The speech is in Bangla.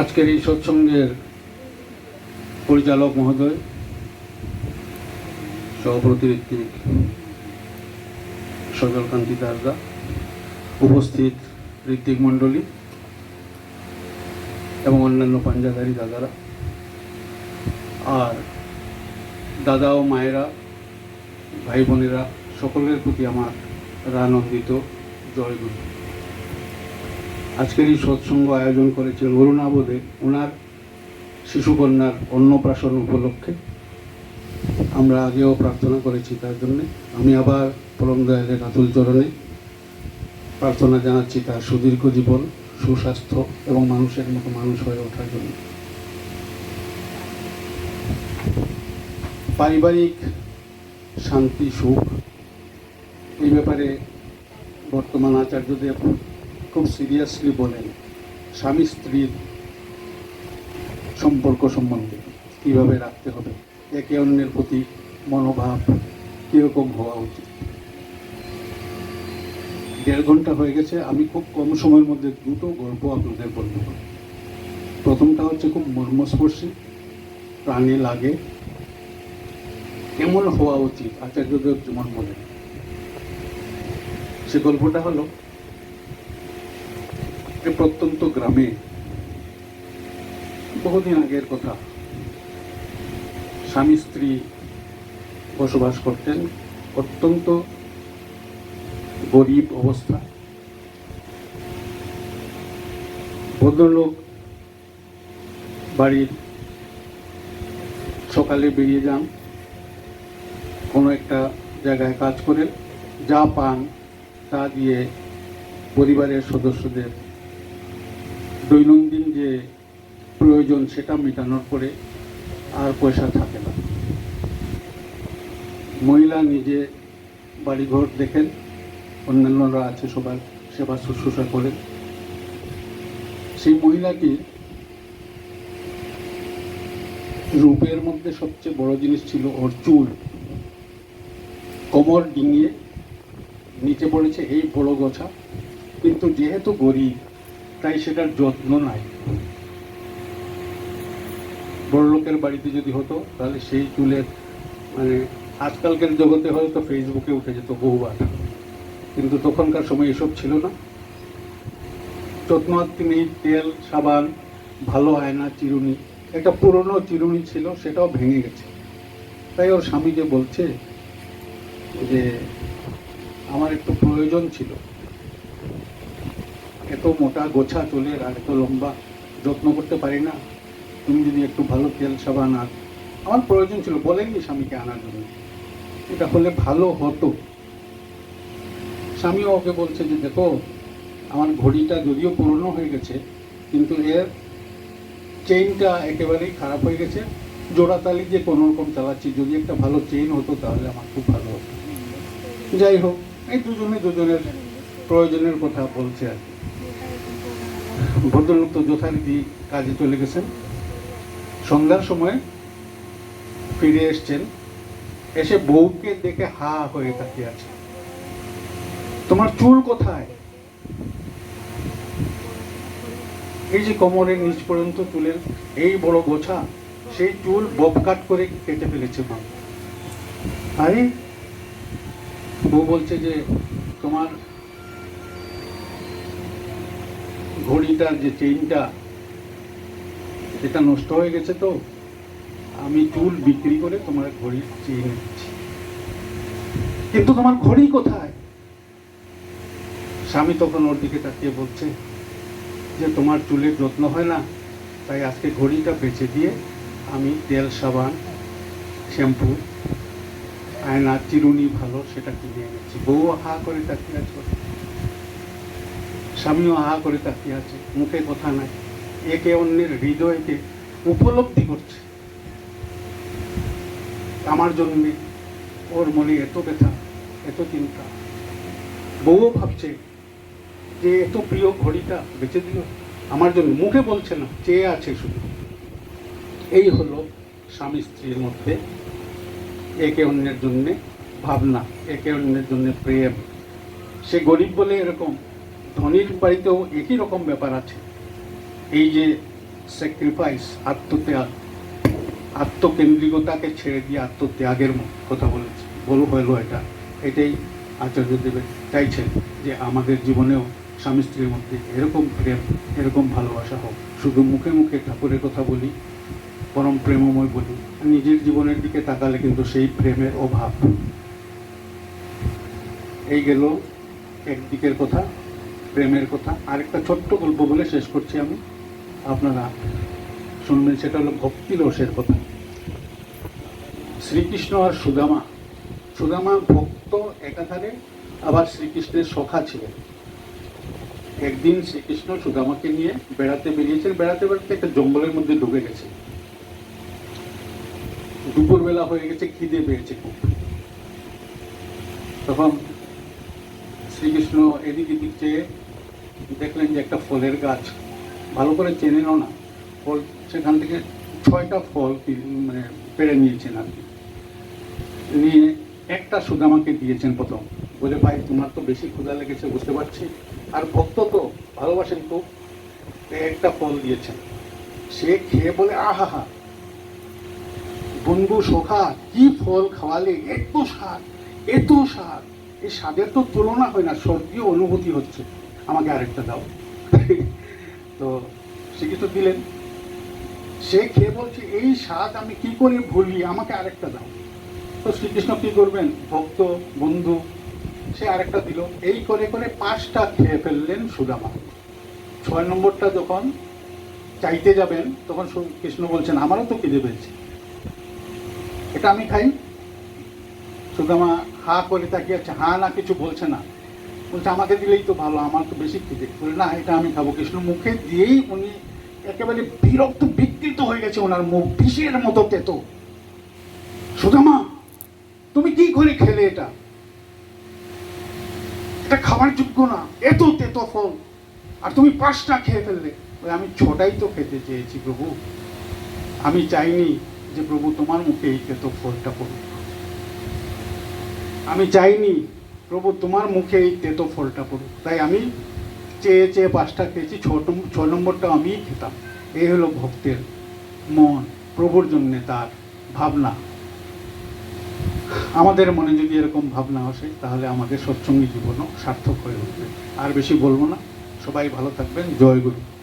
আজকের এই সৎসঙ্গের পরিচালক মহোদয় ঋত্বিক সজলকান্তি দাসদা উপস্থিত ঋত্বিক মণ্ডলী এবং অন্যান্য পাঞ্জাদারি দাদারা, আর দাদা ও মায়েরা, ভাই বোনেরা, সকলের প্রতি আমার রানন্দিত জয়গুরু। আজকের এই সৎসঙ্গ আয়োজন করেছেন অরুণাবোধে, ওনার শিশুকন্যার অন্নপ্রাশন উপলক্ষে। আমরা আগেও প্রার্থনা করেছি তার জন্যে। আমি আবার পরম দয়ালের আতুল চরণে প্রার্থনা জানাচ্ছি তার সুদীর্ঘ জীবন, সুস্বাস্থ্য এবং মানুষের মতো মানুষ হয়ে ওঠার জন্য। পারিবারিক শান্তি, সুখ, এই ব্যাপারে বর্তমান আচার্যদেব খুব সিরিয়াসলি বলেন স্বামী স্ত্রীর সম্পর্ক সম্বন্ধে কীভাবে রাখতে হবে, একে অন্যের প্রতি মনোভাব কীরকম হওয়া উচিত? দেড় ঘণ্টা হয়ে গেছে, আমি খুব কম সময়ের মধ্যে দুটো গল্প আপনাদের বলব। প্রথমটা হচ্ছে খুব মর্মস্পর্শী, প্রাণে লাগে, কেমন হওয়া উচিত? আচার্যদেব যেমন বলেন। সে গল্পটা হলো প্রত্যন্ত গ্রামে। বহুদিন আগের কথা। স্বামী স্ত্রী বসবাস করতেন। অত্যন্ত গরিব অবস্থা। ভদ্রলোক বাড়ির সকালে বেরিয়ে যান। কোনো একটা জায়গায় কাজ করেন যা পান তা দিয়ে পরিবারের সদস্যদের দৈনন্দিন যে প্রয়োজন সেটা মেটানোর পরে আর পয়সা থাকে না। মহিলা নিজে বাড়িঘর দেখেন, অন্যান্যরা আছে সবার সেবা শুশ্রূষা করেন। সেই মহিলাটি রূপের মধ্যে সবচেয়ে বড় জিনিস ছিল ওর চুল। কোমর ডিঙিয়ে নিচে পড়েছে, এই বড় গোছা। কিন্তু যেহেতু গরিব তাই সেটার যত্ন নাই। বড় লোকের বাড়িতে যদি হতো, তাহলে সেই চুলের মানে আজকালকার জগতে হয়তো ফেসবুকে উঠে যেত বহুবার। কিন্তু তখনকার সময় এসব ছিল না। নেই তেল, সাবান, ভালো আয়না চিরুনি। একটা পুরনো চিরুনি ছিল, সেটাও ভেঙে গেছে। তাই ওর স্বামীকে বলছে যে, আমার একটু প্রয়োজন ছিল। এত মোটা গোছা চুলের আর এত লম্বা, যত্ন করতে পারি না। তুমি যদি একটু ভালো তেল সাবান আর, আমার প্রয়োজন ছিল বলেননি স্বামীকে আনার জন্য। এটা হলে ভালো হতো। স্বামীও ওকে বলছে যে, দেখো, আমার ঘড়িটা যদিও পুরনো হয়ে গেছে, কিন্তু এর চেইনটা একেবারেই খারাপ হয়ে গেছে। জোড়া তালি যে কোনো রকম চালাচ্ছি, যদি একটা ভালো চেইন হতো তাহলে আমার খুব ভালো হতো। যাই হোক, এই দুজনে দুজনের প্রয়োজনের কথা বলছে আর কি। ভদ্রলোক তো যথারীতি কাজে চলে গেছেন। সন্ধ্যার সময় ফিরে এসছেন। এসে বউকে দেখে হা হয়ে তাকিয়ে আছে। তোমার চুল কোথায়? এই যে কোমরের নিচ পর্যন্ত চুলের এই বড় গোছা, সেই চুল বব কাট করে কেটে ফেলেছে মা। আরে, বউ বলছে যে তোমার ঘড়িটার যে চেইনটা সেটা নষ্ট হয়ে গেছে তো, আমি চুল বিক্রি করে তোমার ঘড়ির চেইন দিচ্ছি কিন্তু তোমার ঘড়ি কোথায়? স্বামী তখন ওর দিকে তাকিয়ে বলছে যে তোমার চুলের যত্ন হয় না, তাই আজকে ঘড়িটা বেচে দিয়ে আমি তেল, সাবান, শ্যাম্পু আয়না চিরুনি ভালো সেটা কিনে এনেছি। বউ হা করে তাকিয়ে আছে। স্বামীও হা করে তাকিয়ে আছে, মুখে কথা নাই। একে অন্যের হৃদয়কে উপলব্ধি করছে। আমার জন্যে ওর মনে এত ব্যথা, এত চিন্তা। বউও ভাবছে যে এত প্রিয় ঘড়িটা বেঁচে দিল। আমার জন্য মুখে বলছে না, চেয়ে আছে শুধু। এই হলো স্বামী স্ত্রীর মধ্যে একে অন্যের জন্যে ভাবনা, একে অন্যের জন্যে প্রেম। সে গরিব বলে এরকম ধনীর বাড়িতেও একই রকম ব্যাপার আছে। এই যে স্যাক্রিফাইস আত্মত্যাগ, আত্মকেন্দ্রিকতাকে ছেড়ে দিয়ে আত্মত্যাগের কথা বলেছে, বল, হলো এটা। এটাই আচার্যদেব চাইছেন যে আমাদের জীবনেও স্বামী স্ত্রীর মধ্যে এরকম প্রেম, এরকম ভালোবাসা হোক। শুধু মুখে মুখে ঠাকুরের কথা বলি, পরম প্রেমময় বলি নিজের জীবনের দিকে তাকালে কিন্তু সেই প্রেমের অভাব। এই গেল একদিকের কথা। প্রেমের কথা। আরেকটা ছোট্ট গল্প বলে শেষ করছি আমি। আপনারা শুনবেন, সেটা হলো ভক্তি রসের কথা। শ্রীকৃষ্ণ আর সুদামা। সুদামা ভক্ত একাধারে, আবার শ্রীকৃষ্ণের সখা ছিলেন। একদিন শ্রীকৃষ্ণ সুদামাকে নিয়ে বেড়াতে বেরিয়েছেন। বেড়াতে বেড়াতে একটা জঙ্গলের মধ্যে ঢুকে গেছে। দুপুরবেলা হয়ে গেছে, খিদে পেয়েছে খুব। তখন শ্রীকৃষ্ণ এদিক এদিক চেয়ে দেখলেন যে একটা ফলের গাছ, ভালো করে চেনেনও না। ফল সেখান থেকে ছয়টা ফল মানে পেড়ে নিয়েছেন আর কি। নিয়ে একটা সুদামাকে দিয়েছেন প্রথম। বলে, ভাই, তোমার তো বেশি ক্ষুধা লেগেছে, বুঝতে পারছি। আর ভক্ত তো ভালোবাসেন খুব। একটা ফল দিয়েছেন। সে খেয়ে বলে আহা হা বন্ধু সখা কি ফল খাওয়ালে? এত স্বাদ এত স্বাদ। এই স্বাদের তো তুলনা হয় না, স্বর্গীয় অনুভূতি হচ্ছে। আমাকে আরেকটা দাও। তো কিছু দিলেন। সে খেয়ে বলছে, এই স্বাদ আমি কি করে ভুলি? আমাকে আরেকটা দাও। তো শ্রীকৃষ্ণ কি করবেন? ভক্ত, বন্ধু, সে আরেকটা দিল। এই করে করে পাঁচটা খেয়ে ফেললেন সুদামা। ছয় নম্বরটা যখন চাইতে যাবেন, তখন কৃষ্ণ বলছেন, আমারও তো খিদে পেয়েছে। এটা আমি খাই? সুদামা হা করে তাকিয়ে আছে। হা না কিছু বলছে না। বলছে, আমাকে দিলেই তো ভালো, আমার তো বেশি খিদে। বলে, না, এটা আমি খাব। কৃষ্ণ মুখে দিয়েই উনি একেবারে বিরক্ত, বিকৃত হয়ে গেছে ওনার মুখ, বিষের মতো তেতো। সুদামা তুমি কি করে খেলে এটা? এটা খাবার যোগ্য না, এত তেতো ফল, আর তুমি পাঁচটা খেয়ে ফেললে। আমি ছটাই তো খেতে চেয়েছি প্রভু। আমি চাইনি যে প্রভু তোমার মুখে এই তেতো ফলটা পড়ুক। আমি চাইনি প্রভু, তোমার মুখে এই তেতো ফলটা পড়ুক। তাই আমি চেয়ে চেয়ে পাঁচটা খেয়েছি, ছ ছ নম্বরটা আমিই খেতাম। এই হলো ভক্তের মন, প্রভুর জন্যে তার ভাবনা। আমাদের মনে যদি এরকম ভাবনা আসে, তাহলে আমাদের সৎসঙ্গী জীবনও সার্থক হয়ে উঠবে। আর বেশি বলব না। সবাই ভালো থাকবেন। জয় গুরু।